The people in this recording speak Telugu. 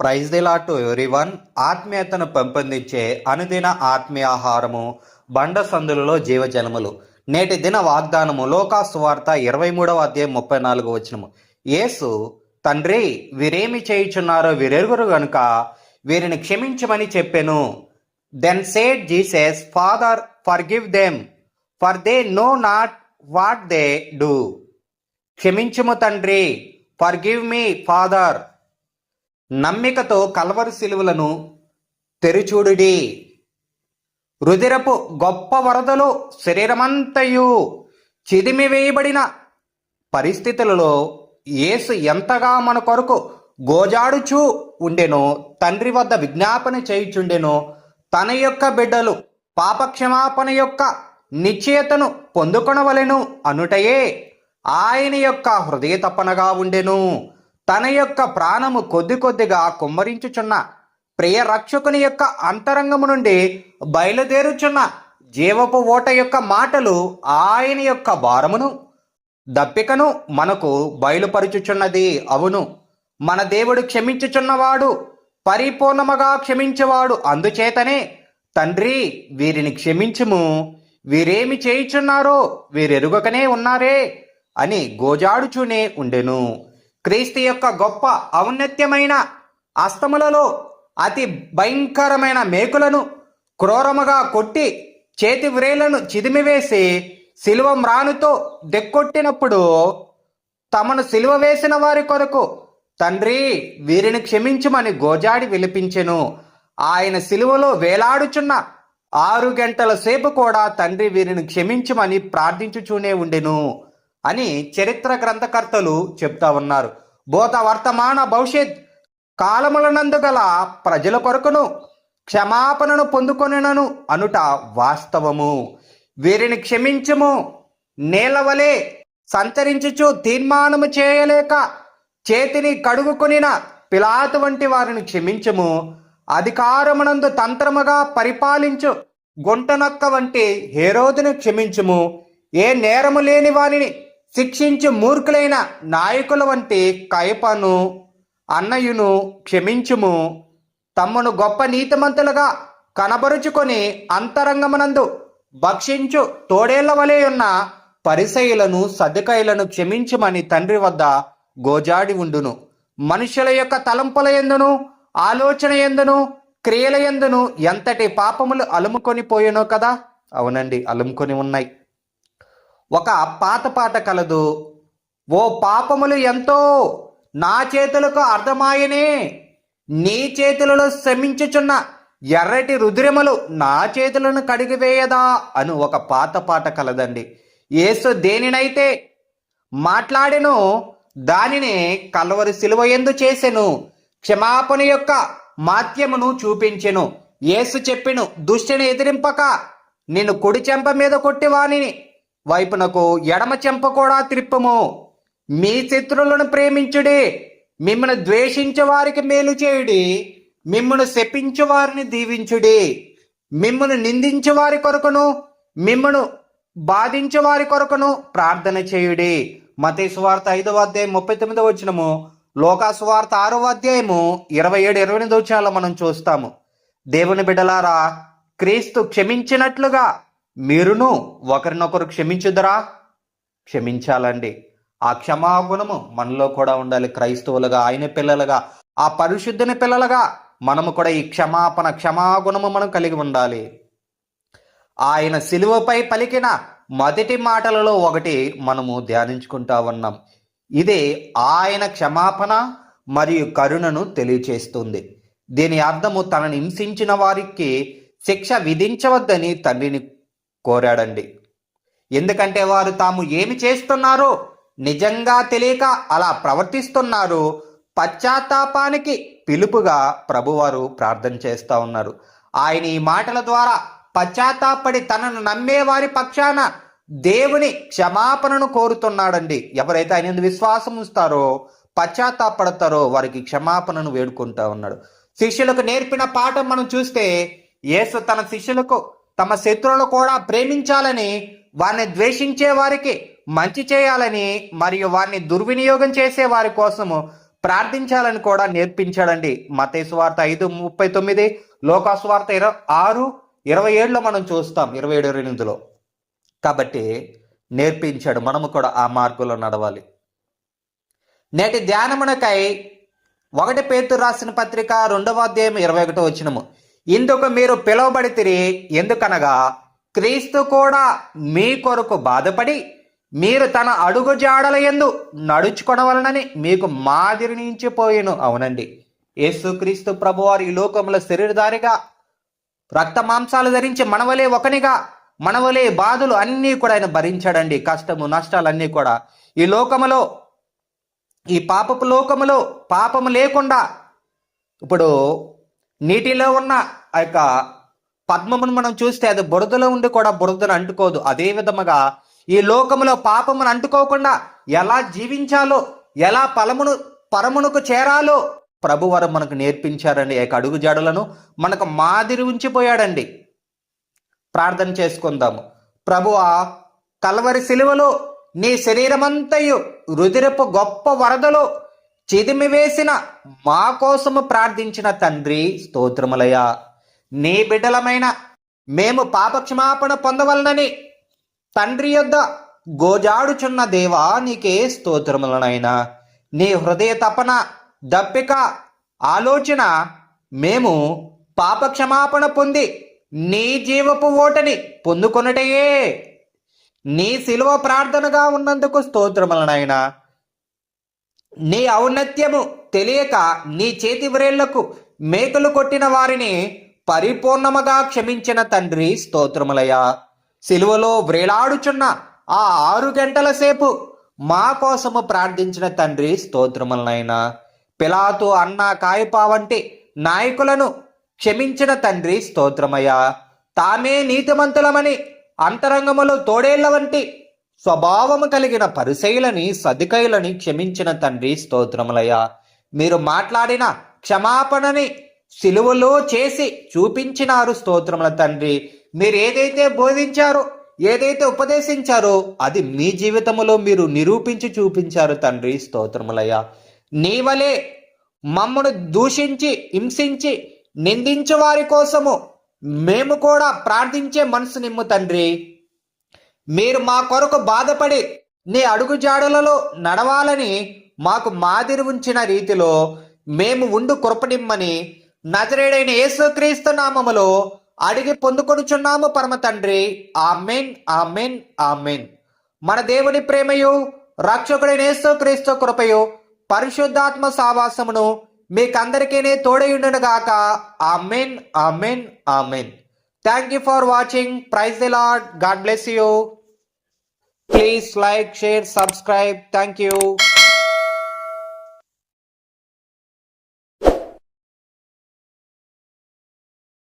Praise the Lord to one ఆత్మీయతను పెంపొందించే అనుదిన ఆత్మీయ ఆహారము బండ సందులలో జీవజలములు నేటి దిన వాగ్దానము లోకా సువార్త ఇరవై మూడవ అధ్యాయం ముప్పై నాలుగు వచనము. యేసు తండ్రి వీరేమి చేయుచున్నారో వీరెరుగురు గనుక వీరిని క్షమించమని చెప్పెను. Then said Jesus Father forgive them for they know not what they do క్షమించుము తండ్రి ఫర్ గివ్ మీ ఫాదర్ నమ్మికతో కలవరు సిలువలను తెరుచూడుడి. రుదిరపు గొప్ప వరదలు శరీరమంతయు చిదిమి వేయబడిన పరిస్థితులలో యేసు ఎంతగా మన కొరకు గోజాడుచూ ఉండెనో తండ్రి వద్ద విజ్ఞాపన చేయుచుండెనో తన యొక్క బిడ్డలు పాపక్షమాపణ యొక్క నిశ్చయతను పొందుకొనవలెను అనుటయే ఆయన యొక్క హృదయ తపనగా ఉండెను. తన యొక్క ప్రాణము కొద్ది కొద్దిగా కుమ్మరించుచున్న ప్రియ రక్షకుని యొక్క అంతరంగము నుండి బయలుదేరుచున్న జీవపు ఓట యొక్క మాటలు ఆయన యొక్క భారమును దప్పికను మనకు బయలుపరుచుచున్నది అవును. మన దేవుడు క్షమించుచున్నవాడు పరిపూర్ణముగా క్షమించేవాడు. అందుచేతనే తండ్రి వీరిని క్షమించుము. వీరేమి చేయుచున్నారో వీరెరుగకనే ఉన్నారే అని గోజాడుచూనే ఉండెను. క్రీస్తు యొక్క గొప్ప ఔన్నత్యమైన అస్తములలో అతి భయంకరమైన మేకులను క్రూరముగా కొట్టి చేతి వ్రేలను చిదిమివేసి శిలువ మ్రానుతో దెక్కొట్టినప్పుడు తమను సిలువ వేసిన వారి కొరకు తండ్రి వీరిని క్షమించమని గోజాడి విలిపించెను. ఆయన సిలువలో వేలాడుచున్న ఆరు గంటల సేపు కూడా తండ్రి వీరిని క్షమించమని ప్రార్థించుచూనే ఉండెను. అని చరిత్ర గ్రంథకర్తలు చెప్తా ఉన్నారు. భూత వర్తమాన భవిష్యత్ కాలములనందు గల ప్రజల కొరకును క్షమాపణను పొందుకొనినను అనుట వాస్తవము. వీరిని క్షమించుము. నేలవలే సంచరించుచు తీర్మానము చేయలేక చేతిని కడుగుకొనిన పిలాతు వంటి వారిని క్షమించుము. అధికారమునందు తంత్రముగా పరిపాలించు గుంటనక్క వంటి హేరోదును క్షమించుము. ఏ నేరము లేని వారిని శిక్షించు మూర్ఖులైన నాయకుల వంటి కయపను అన్నయును క్షమించుము. తమ్మును గొప్ప నీతిమంతులుగా కనబరుచుకొని అంతరంగమునందు భక్షించు తోడేళ్ళ వలె ఉన్న పరిసయులను సదుకైలను క్షమించుమని తండ్రి వద్ద గోజాడి ఉండును. మనుషుల యొక్క తలంపుల ఎందును ఆలోచన ఎందును క్రియల ఎందును ఎంతటి పాపములు అలుముకొని పోయేనో కదా? అవునండి అలుముకొని ఉన్నాయి. ఒక పాత పాట కలదు. ఓ పాపములు ఎంతో నా చేతులకు అర్థమాయనే నీ చేతులలో శ్రమించుచున్న ఎర్రటి రుద్రములు నా చేతులను కడిగివేయదా అను ఒక పాత పాట కలదండి. ఏసు దేనినైతే మాట్లాడెను దానిని కలవరి సిలువ ఎందు చేసెను క్షమాపణ యొక్క మాత్యమును చూపించెను. యేసు చెప్పెను దుష్టిని ఎదిరింపక నిన్ను కుడి చెంప మీద కొట్టివానిని వైపునకు ఎడమ చెంప కూడా త్రిప్పము. మీ శత్రువులను ప్రేమించుడి మిమ్మను ద్వేషించే వారికి మేలు చేయుడి మిమ్మను శపించు వారిని దీవించుడి మిమ్మను నిందించే వారి కొరకును మిమ్మను బాధించే వారి కొరకును ప్రార్థన చేయుడి. మతేశ్వార్త ఐదవ అధ్యాయం ముప్పై తొమ్మిదవ వచ్చినము లోకాసువార్త ఆరవ అధ్యాయము ఇరవై ఏడు ఇరవై ఎనిమిది వచ్చినాల్లో మనం చూస్తాము. దేవుని బిడ్డలారా క్రీస్తు క్షమించినట్లుగా మీరును ఒకరినొకరు క్షమించుదరా? క్షమించాలండి. ఆ క్షమాగుణము మనలో కూడా ఉండాలి. క్రైస్తవులుగా ఆయన పిల్లలుగా ఆ పరిశుద్ధుని పిల్లలుగా మనము కూడా ఈ క్షమాపణ క్షమాగుణము మనం కలిగి ఉండాలి. ఆయన సిలువపై పలికిన మొదటి మాటలలో ఒకటి మనము ధ్యానించుకుంటా ఉన్నాం. ఇదే ఆయన క్షమాపణ మరియు కరుణను తెలియచేస్తుంది. దీని అర్థము తనని హింసించిన వారికి శిక్ష విధించవద్దని తండ్రిని కోరాడండి. ఎందుకంటే వారు తాము ఏమి చేస్తున్నారో నిజంగా తెలియక అలా ప్రవర్తిస్తున్నారు. పశ్చాత్తాపానికి పిలుపుగా ప్రభువారు ప్రార్థన చేస్తూ ఉన్నారు. ఆయన ఈ మాటల ద్వారా పశ్చాత్తాపడి తనను నమ్మే వారి పక్షాన దేవుని క్షమాపణను కోరుతున్నాడండి. ఎవరైతే ఆయన విశ్వాసం ఉంచుతారో పశ్చాత్తాపడతారో వారికి క్షమాపణను వేడుకుంటా ఉన్నాడు. శిష్యులకు నేర్పిన పాఠం మనం చూస్తే యేసు తన శిష్యులకు తమ శత్రువులను కూడా ప్రేమించాలని వారిని ద్వేషించే వారికి మంచి చేయాలని మరియు వారిని దుర్వినియోగం చేసే వారి కోసము ప్రార్థించాలని కూడా నేర్పించాడండి. మతేసు వార్త ఐదు ముప్పై తొమ్మిది లోకాసు వార్త ఇరవై ఆరు ఇరవై ఏడులో మనం చూస్తాం. ఇరవై ఏడు ఇరవై ఎనిమిదిలో. కాబట్టి నేర్పించాడు. మనము కూడా ఆ మార్గంలో నడవాలి. నేటి ధ్యానమునకై ఒకటి పేరు రాసిన పత్రిక రెండవ అధ్యాయం ఇరవై ఒకటో వచ్చినము ఇందుకు మీరు పిలువబడి తిరిగి ఎందుకనగా క్రీస్తు కూడా మీ కొరకు బాధపడి మీరు తన అడుగు జాడల ఎందు నడుచుకొనవలనని మీకు మాదిరినించిపోయేను అవునండి. యేసుక్రీస్తు ప్రభువారు ఈ లోకంలో శరీరధారిగా రక్త మాంసాలు ధరించి మనవలే ఒకనిగా మనవలే బాధలు అన్నీ కూడా ఆయన భరించాడండి. కష్టము నష్టాలన్నీ కూడా. ఈ లోకములో ఈ పాపపు లోకములో పాపము లేకుండా ఇప్పుడు నీటిలో ఉన్న ఆ యొక్క పద్మమును మనం చూస్తే అది బురదలో ఉండి కూడా బురదను అంటుకోదు. అదే విధముగా ఈ లోకములో పాపమును అంటుకోకుండా ఎలా జీవించాలో ఎలా పలమును పరమునకు చేరాలో ప్రభువారు మనకు నేర్పించారండి. ఏక యొక్క అడుగు జాడలను మనకు మాదిరి ఉంచిపోయాడండి. ప్రార్థన చేసుకుందాము. ప్రభువా కలవరి సిలువలో నీ శరీరమంతయు రుదిరపు గొప్ప వరదలో చిదిమి వేసిన మా కోసము ప్రార్థించిన తండ్రి స్తోత్రములయ నీ బిడ్డలమైన మేము పాపక్షమాపణ పొందవలనని తండ్రి యొద్ద గోజాడుచున్న దేవా నీకే స్తోత్రములనైనా. నీ హృదయ తపన దప్పిక ఆలోచన మేము పాపక్షమాపణ పొంది నీ జీవపు ఓటని పొందుకొనటయే. నీ శిలువ ప్రార్థనగా ఉన్నందుకు స్తోత్రములనైనా. నీ ఔన్నత్యము తెలియక నీ చేతి వ్రేళ్ళకు మేకలు కొట్టిన వారిని పరిపూర్ణముగా క్షమించిన తండ్రి స్తోత్రములయ్యా. సిలువలో వ్రేలాడుచున్న ఆ ఆరు గంటల సేపు మా కోసము ప్రార్థించిన తండ్రి స్తోత్రములనైనా. పిలాతు అన్న కాయపా వంటి నాయకులను క్షమించిన తండ్రి స్తోత్రమయ్యా. తామే నీతిమంతులమని అంతరంగములో తోడేళ్ళ వంటి స్వభావము కలిగిన పరిశైలని సదికైలని క్షమించిన తండ్రి స్తోత్రములయ్యా. మీరు మాట్లాడిన క్షమాపణని సిలువలో చేసి చూపించినారు స్తోత్రముల తండ్రి. మీరు ఏదైతే బోధించారో ఏదైతే ఉపదేశించారో అది మీ జీవితంలో మీరు నిరూపించి చూపించారు తండ్రి స్తోత్రములయ్యా. నీవలే మమ్మను దూషించి హింసించి నిందించు వారి కోసము మేము కూడా ప్రార్థించే మనసు నిమ్ము తండ్రి. మీరు మా కొరకు బాధపడి నీ అడుగు జాడలలో నడవాలని మాకు మాదిరి ఉంచిన రీతిలో మేము ఉండు కృపనిమ్మని నజరేడైన యేసుక్రీస్తు నామములో అడిగి పొందుకొనుచున్నాము పరమ తండ్రి. Amen amen amen. మన దేవుని ప్రేమయు రక్షకుడైన యేసుక్రీస్తు కృపయు పరిశుద్ధాత్మ సావాసమును మీకందరికీనే తోడయుండునుగాక amen amen amen. Thank you for watching praise the Lord God bless you please like share subscribe thank you